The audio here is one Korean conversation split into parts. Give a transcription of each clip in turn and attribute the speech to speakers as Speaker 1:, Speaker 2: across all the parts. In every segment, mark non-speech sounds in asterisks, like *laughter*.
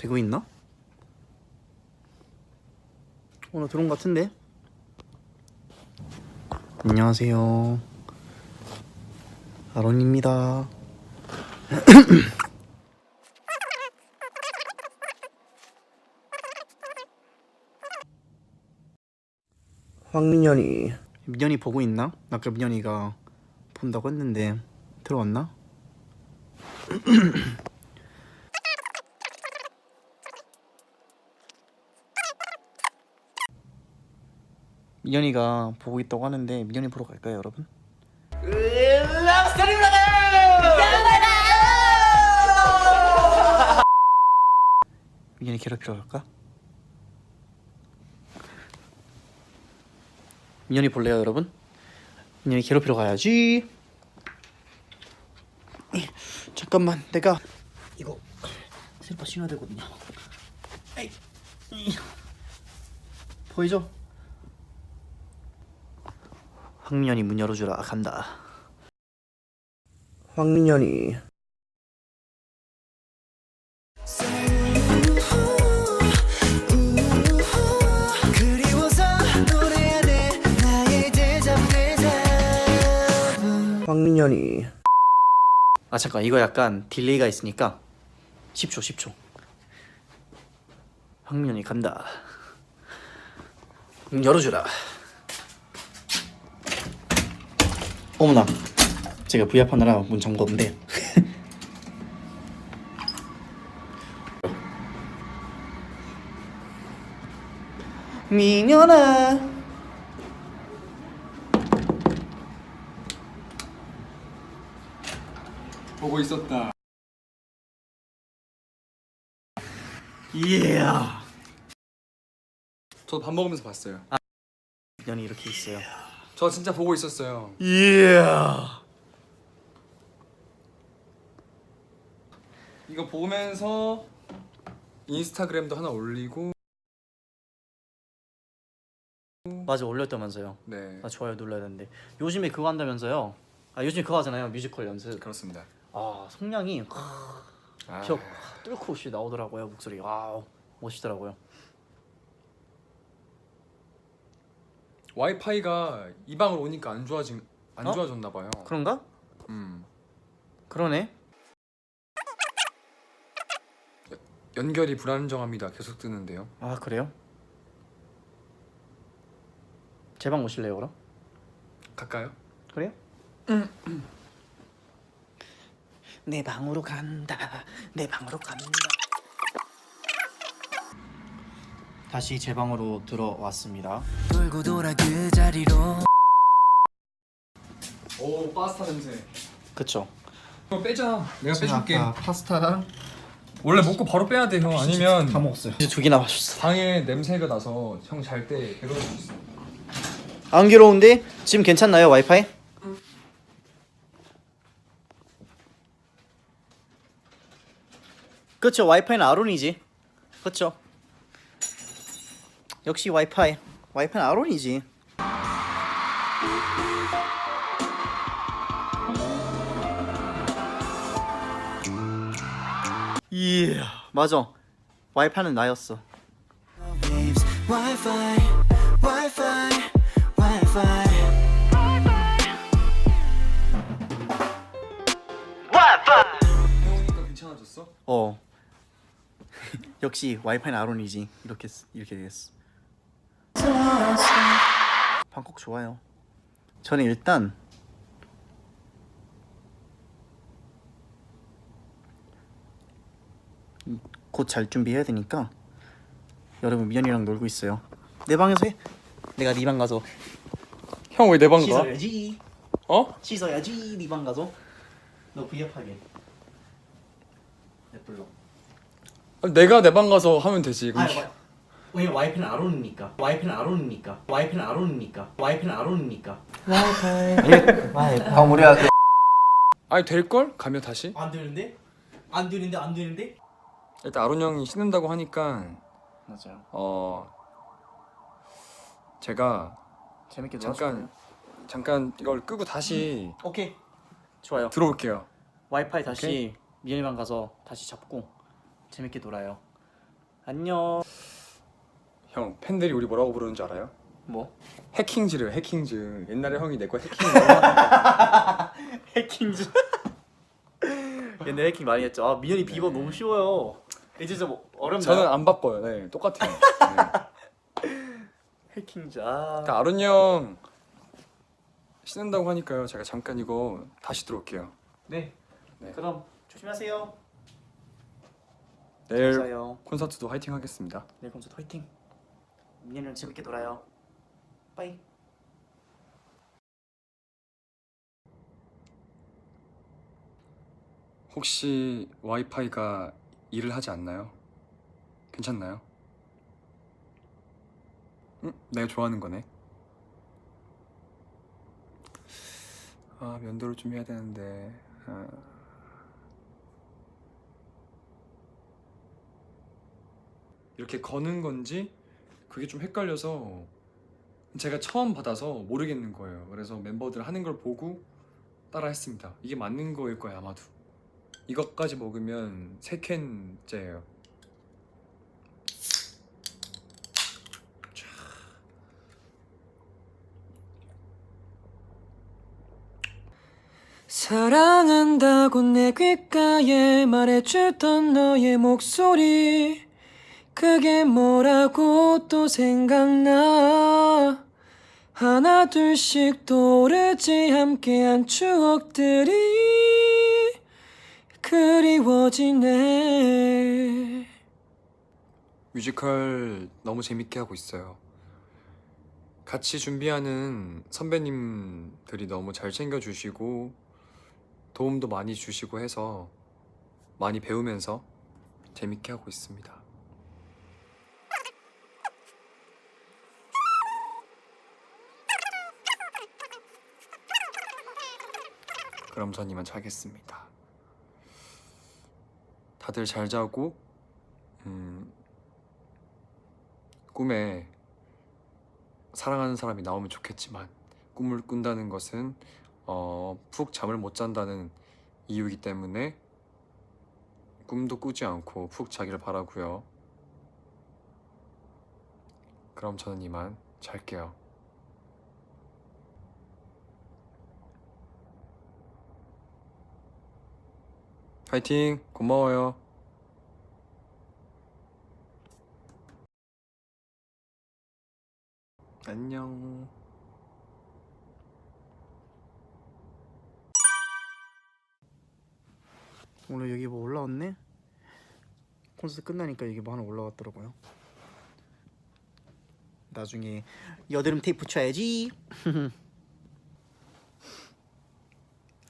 Speaker 1: 되고 있나? 오늘 들어온 것 같은데? 안녕하세요. 아론입니다. *coughs* 황민현이 민현이 보고 있나? 아까 민현이가 본다고 했는데 들어왔나? *coughs* 민현이가 보고 있다고 하는데 민현이 보러 갈까요, 여러분? 민현이 괴롭히러 갈까? 민현이 볼래요, 여러분? 민현이 괴롭히러 가야지. 이, 잠깐만, 내가 이거 슬리퍼 신어야 되거든요. 에이, 이. 보이죠? 황민현이 문 열어주라 간다. 황민현이. 황민현이. 아 잠깐 이거 약간 딜레이가 있으니까. 10초 10초. 황민현이 간다. 문 열어주라 어머나 제가 V앱 하느라 문 잠궜는데 민현아 *laughs*
Speaker 2: 보고 있었다.
Speaker 1: 이야
Speaker 2: 저도 밥 먹으면서 봤어요.
Speaker 1: 민현이 이렇게 있어요
Speaker 2: 저 진짜 보고 있었어요.
Speaker 1: 이야
Speaker 2: 이거 보면서 인스타그램도 하나 올리고.
Speaker 1: 맞아 올렸다면서요.
Speaker 2: 네.
Speaker 1: 아 좋아요 눌러야 되는데. 요즘에 그거 한다면서요? 아 요즘 그거 하잖아요 뮤지컬 연습.
Speaker 2: 그렇습니다.
Speaker 1: 아 성량이
Speaker 2: 아,
Speaker 1: 벽 뚫고 없이 나오더라고요 목소리 아 멋있더라고요
Speaker 2: 와이파이가 이 방으로 오니까 안 좋아진 안
Speaker 1: 어?
Speaker 2: 좋아졌나 봐요.
Speaker 1: 그런가?
Speaker 2: 음
Speaker 1: 그러네
Speaker 2: 연결이 불안정합니다. 계속 뜨는데요.
Speaker 1: 아 그래요? 제 방 오실래요 그럼?
Speaker 2: 갈까요?
Speaker 1: 그래요? 내 방으로 간다 내 방으로 간다 다시 제 방으로 들어왔습니다
Speaker 3: 돌고 돌아 그 자리로
Speaker 2: 오 파스타 냄새.
Speaker 1: 그쵸
Speaker 2: 이거 빼자. 내가 빼줄게.
Speaker 1: 아까 파스타랑
Speaker 2: 원래 먹고 바로 빼야 돼 형. 아니면
Speaker 1: 다 먹었어요 이제 두 개나 마셨어
Speaker 2: 방에 냄새가 나서 형 잘 때 괴로울 수 있어.
Speaker 1: 안 괴로운데? 지금 괜찮나요 와이파이? 그쵸 와이파이는 아론이지 그쵸 역시 와이파이. 와이파이는 아론이지. 이야 맞아. 와이파이는
Speaker 2: 나였어?
Speaker 1: 어. *laughs* 역시 와이파이는 아론이지. 이렇게 쓰- 이렇게 되겠어 방콕 좋아요. 저는 일단 곧 잘 준비해야 되니까 여러분 미연이랑 놀고 있어요. 내 방에서 해. 내가 네 방 가서.
Speaker 2: 형 왜 내 방 가?
Speaker 1: 씻어야지.
Speaker 2: 어?
Speaker 1: 씻어야지 네 방 가서. 너 V앱 하게. 내 불러
Speaker 2: 내가 내 방 가서 하면 되지.
Speaker 1: 아,
Speaker 2: 그럼
Speaker 1: 와, 왜냐 와이프는 아론이니까. 와이프는 아론이니까. 와이프는 아론이니까. 와이프는 아론이니까. 와이프. 와이프.
Speaker 4: 방울이야 그
Speaker 2: 아니 될 걸? 가면 다시?
Speaker 1: 안 되는데? 안 되는데 안 되는데?
Speaker 2: 일단 아론 형이 신는다고 하니까
Speaker 1: 맞아요.
Speaker 2: 어 제가
Speaker 1: 재밌게
Speaker 2: 잠깐 잠깐 이걸 끄고 다시
Speaker 1: 오케이. 좋아요.
Speaker 2: 들어올게요.
Speaker 1: 와이파이 다시 미연이방 가서 다시 잡고 재밌게 놀아요. 안녕.
Speaker 2: 형 팬들이 우리 뭐라고 부르는 줄 알아요?
Speaker 1: 뭐?
Speaker 2: 해킹즈래요 해킹즈 옛날에 형이 내 거 해킹 *laughs*
Speaker 1: 해킹즈. 옛날 해킹 많이 했죠. 아 민현이 비번 너무 쉬워요. 이제 좀 어렵나요?
Speaker 2: 저는 안 바꿔요 네 똑같아요 네. *laughs*
Speaker 1: 해킹즈. 아.
Speaker 2: 그러니까 아론 형 신는다고 하니까요 제가 잠깐 이거 다시 들어올게요
Speaker 1: 네.
Speaker 2: 네.
Speaker 1: 그럼 조심하세요.
Speaker 2: 내일
Speaker 1: 감사해요.
Speaker 2: 콘서트도 화이팅 하겠습니다
Speaker 1: 내일 콘서트 화이팅. 민현이랑 재밌게 놀아요. 빠이.
Speaker 2: 혹시 와이파이가 일을 하지 않나요? 괜찮나요? 응? 내가 좋아하는 거네 아 면도를 좀 해야 되는데 아. 이렇게 거는 건지 그게 좀 헷갈려서 제가 처음 받아서 모르겠는 거예요. 그래서 멤버들 하는 걸 보고 따라 했습니다. 이게 맞는 거일 거예요 아마도. 이것까지 먹으면 세 캔째예요.
Speaker 4: 사랑한다고 내 귓가에 말해주던 너의 목소리 그게 뭐라고 또 생각나 하나 둘씩 떠오르지 함께한 추억들이 그리워지네
Speaker 2: 뮤지컬 너무 재밌게 하고 있어요. 같이 준비하는 선배님들이 너무 잘 챙겨주시고 도움도 많이 주시고 해서 많이 배우면서 재밌게 하고 있습니다. 그럼 전 이만 자겠습니다. 다들 잘 자고 음, 꿈에 사랑하는 사람이 나오면 좋겠지만 꿈을 꾼다는 것은 어, 푹 잠을 못 잔다는 이유이기 때문에 꿈도 꾸지 않고 푹 자기를 바라고요. 그럼 저는 이만 잘게요. 파이팅! 고마워요. 안녕.
Speaker 1: 오늘 여기 뭐 올라왔네? 콘서트 끝나니까 여기 뭐 하나 올라왔더라고요. 나중에 여드름 테이프 붙여야지. *laughs*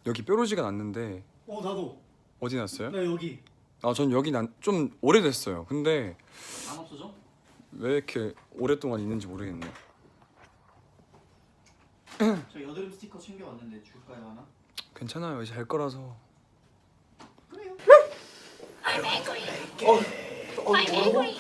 Speaker 2: 여기 뾰루지가 났는데
Speaker 1: 어 나도.
Speaker 2: 어디 났어요?
Speaker 1: 나 여기
Speaker 2: 아, 전 여기 난 좀 오래됐어요. 근데
Speaker 1: 안 없어져?
Speaker 2: 왜 이렇게 오랫동안 있는지 모르겠네.
Speaker 1: 저 여드름 스티커 챙겨왔는데 줄까요 하나?
Speaker 2: 괜찮아요. 이제 잘 거라서.
Speaker 1: 그래요.
Speaker 5: I'm angry. I'm angry.